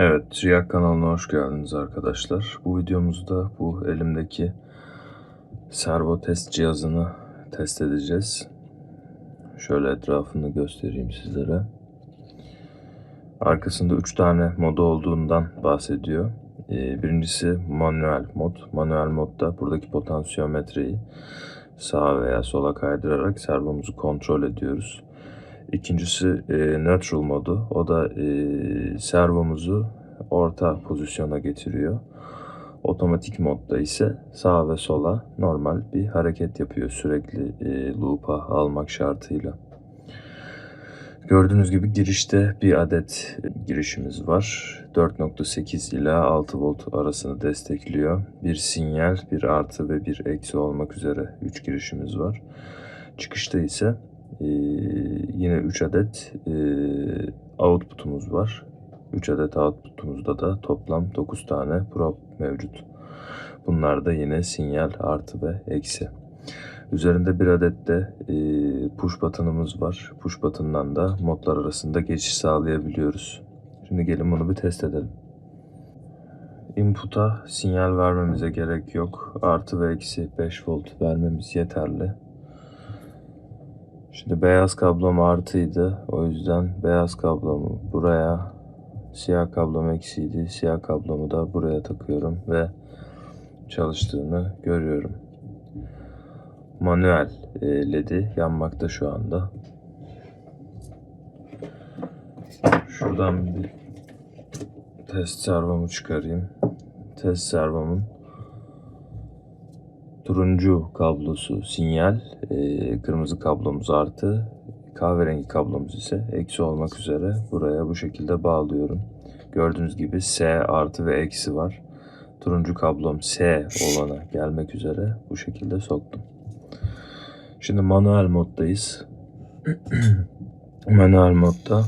Evet, Triyak kanalına hoş geldiniz arkadaşlar. Bu videomuzda bu elimdeki servo test cihazını test edeceğiz. Şöyle etrafını göstereyim sizlere. Arkasında 3 tane modu olduğundan bahsediyor. Ee, Birincisi manuel mod. Manuel modda buradaki potansiyometreyi sağa veya sola kaydırarak servomuzu kontrol ediyoruz. İkincisi e, neutral modu. O da e, servomuzu orta pozisyona getiriyor. Otomatik modda ise sağa ve sola normal bir hareket yapıyor sürekli e, loop'a almak şartıyla. Gördüğünüz gibi girişte bir adet girişimiz var. 4.8 ila 6 volt arasını destekliyor. Bir sinyal, bir artı ve bir eksi olmak üzere 3 girişimiz var. Çıkışta ise ee, yine 3 adet e, output'umuz var. 3 adet output'umuzda da toplam 9 tane probe mevcut. Bunlar da yine sinyal artı ve eksi. Üzerinde bir adet de e, push button'ımız var. Push button'dan da modlar arasında geçiş sağlayabiliyoruz. Şimdi gelin bunu bir test edelim. Input'a sinyal vermemize gerek yok. Artı ve eksi 5 volt vermemiz yeterli. Şimdi beyaz kablom artıydı. O yüzden beyaz kablomu buraya, siyah kablom eksiydi. Siyah kablomu da buraya takıyorum ve çalıştığını görüyorum. Manuel e, ledi yanmakta şu anda. Şuradan bir test servomu çıkarayım. Test servomun turuncu kablosu sinyal, e, kırmızı kablomuz artı, kahverengi kablomuz ise eksi olmak üzere buraya bu şekilde bağlıyorum. Gördüğünüz gibi S artı ve eksi var. Turuncu kablom S olana gelmek üzere bu şekilde soktum. Şimdi manuel moddayız. manuel modda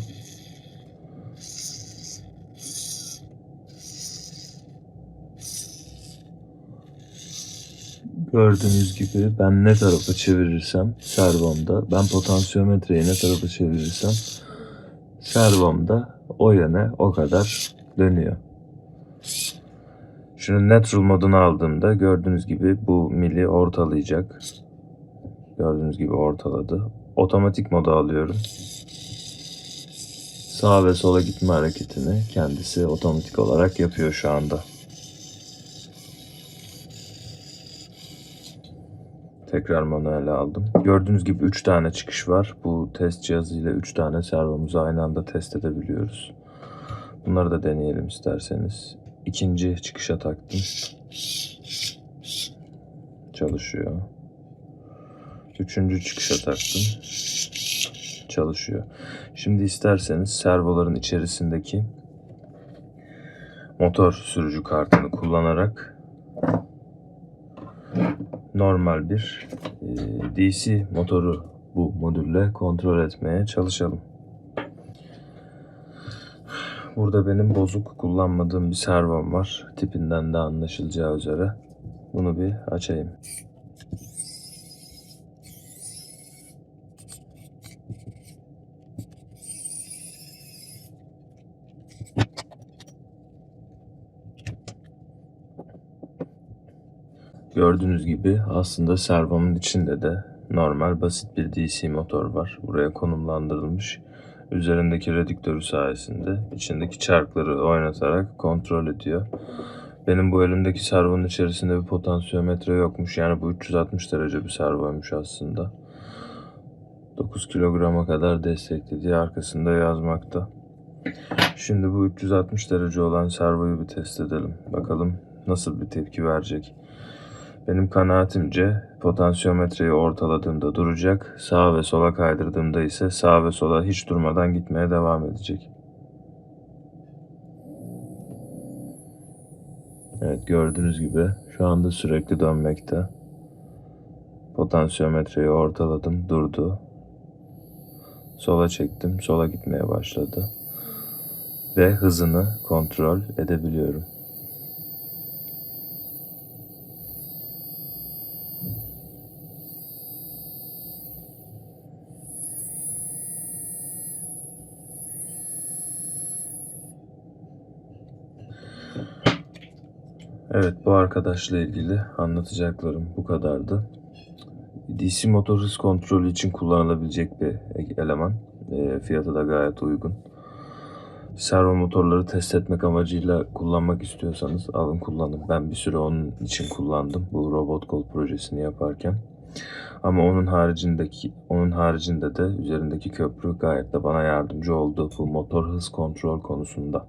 Gördüğünüz gibi ben ne tarafa çevirirsem servomda, ben potansiyometreyi ne tarafa çevirirsem servomda o yöne o kadar dönüyor. Şunu neutral modunu aldığımda gördüğünüz gibi bu mili ortalayacak. Gördüğünüz gibi ortaladı. Otomatik moda alıyorum. Sağa ve sola gitme hareketini kendisi otomatik olarak yapıyor şu anda. Tekrar manuele aldım. Gördüğünüz gibi 3 tane çıkış var. Bu test cihazıyla 3 tane servomuzu aynı anda test edebiliyoruz. Bunları da deneyelim isterseniz. İkinci çıkışa taktım. Çalışıyor. Üçüncü çıkışa taktım. Çalışıyor. Şimdi isterseniz servoların içerisindeki motor sürücü kartını kullanarak normal bir e, DC motoru bu modülle kontrol etmeye çalışalım. Burada benim bozuk kullanmadığım bir servom var. Tipinden de anlaşılacağı üzere. Bunu bir açayım. Gördüğünüz gibi aslında servomun içinde de normal basit bir DC motor var. Buraya konumlandırılmış. Üzerindeki redüktörü sayesinde içindeki çarkları oynatarak kontrol ediyor. Benim bu elimdeki servonun içerisinde bir potansiyometre yokmuş. Yani bu 360 derece bir servoymuş aslında. 9 kilograma kadar desteklediği arkasında yazmakta. Şimdi bu 360 derece olan servoyu bir test edelim. Bakalım nasıl bir tepki verecek. Benim kanaatimce potansiyometreyi ortaladığımda duracak, sağa ve sola kaydırdığımda ise sağa ve sola hiç durmadan gitmeye devam edecek. Evet gördüğünüz gibi şu anda sürekli dönmekte. Potansiyometreyi ortaladım, durdu. Sola çektim, sola gitmeye başladı. Ve hızını kontrol edebiliyorum. Evet bu arkadaşla ilgili anlatacaklarım bu kadardı. DC motor hız kontrolü için kullanılabilecek bir eleman. E, fiyatı da gayet uygun. Servo motorları test etmek amacıyla kullanmak istiyorsanız alın kullanın. Ben bir süre onun için kullandım bu robot kol projesini yaparken. Ama onun haricindeki onun haricinde de üzerindeki köprü gayet de bana yardımcı oldu bu motor hız kontrol konusunda.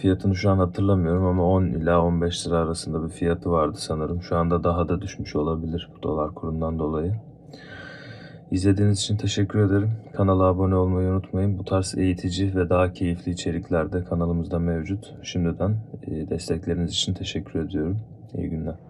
Fiyatını şu an hatırlamıyorum ama 10 ila 15 lira arasında bir fiyatı vardı sanırım. Şu anda daha da düşmüş olabilir bu dolar kurundan dolayı. İzlediğiniz için teşekkür ederim. Kanala abone olmayı unutmayın. Bu tarz eğitici ve daha keyifli içerikler de kanalımızda mevcut. Şimdiden e, destekleriniz için teşekkür ediyorum. İyi günler.